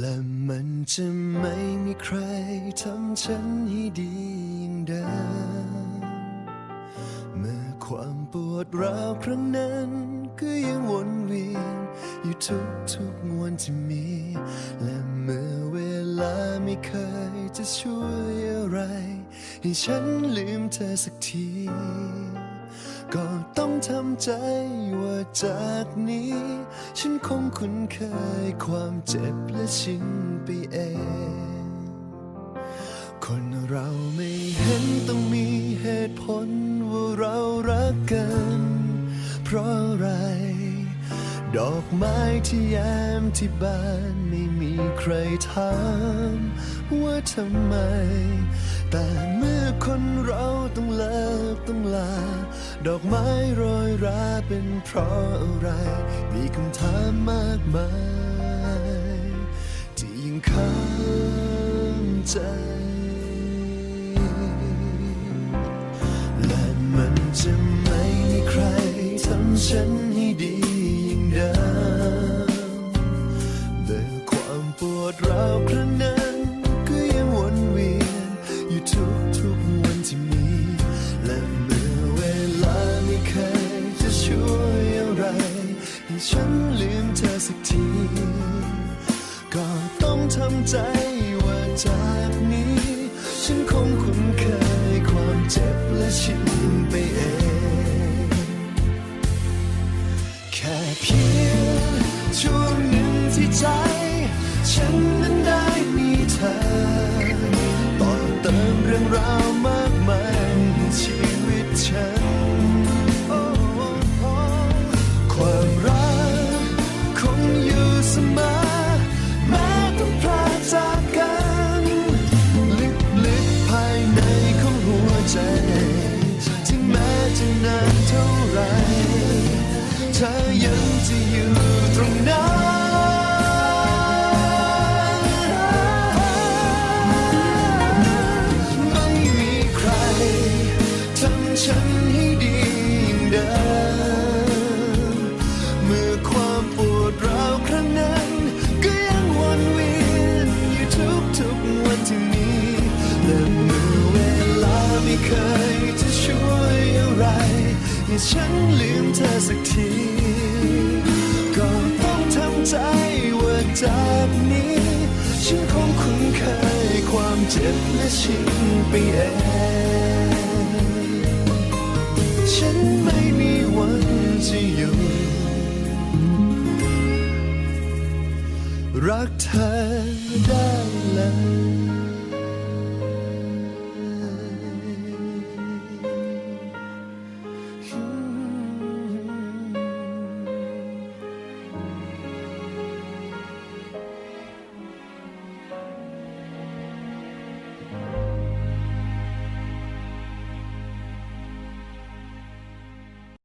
และมันจะไม่มีใครทำฉันให้ดีอย่างเดิมเมื่อความปวดร้าวครั้งนั้นก็ยังวนเวียนอยู่ทุกทุกวันที่มี และเมื่อเวลาไม่เคยจะช่วยอะไร ให้ฉันลืมเธอสักที ก็ต้องทำใจว่าจากนี้ ฉันคงคุ้นเคยความเจ็บและชินไปเองคนเราไม่เห็นต้องมีเหตุผลว่าเรารักกัน เพราะอะไร ดอกไม้ที่แย้มที่บ้านไม่มีใครถามว่าทำไม แต่เมื่อคนเราต้องเลิกต้องลา ดอกไม้โรยราเป็นเพราะอะไร มีคำถามมากมาย ที่ยังค้างใจ และมันจะไม่มีใครทำฉัน ให้ฉันลืมเธอสักที ก็ต้องทำใจว่าจากนี้ ฉันคงคุ้นเคยความเจ็บและชินไปเอง แค่เพียงช่วงหนึ่งที่ใจ ฉันนั้นได้มีเธอต่อเติมเรื่องราว ที่มีและเมื่อเวลาไม่เคยจะช่วยอะไรให้ฉันลืมเธอสัก ใจว่าจากนี้ ฉันคงคุ้นเคยความเจ็บและชินไปเองฉันไม่มีวันจะอยู่รักเธอได้เลย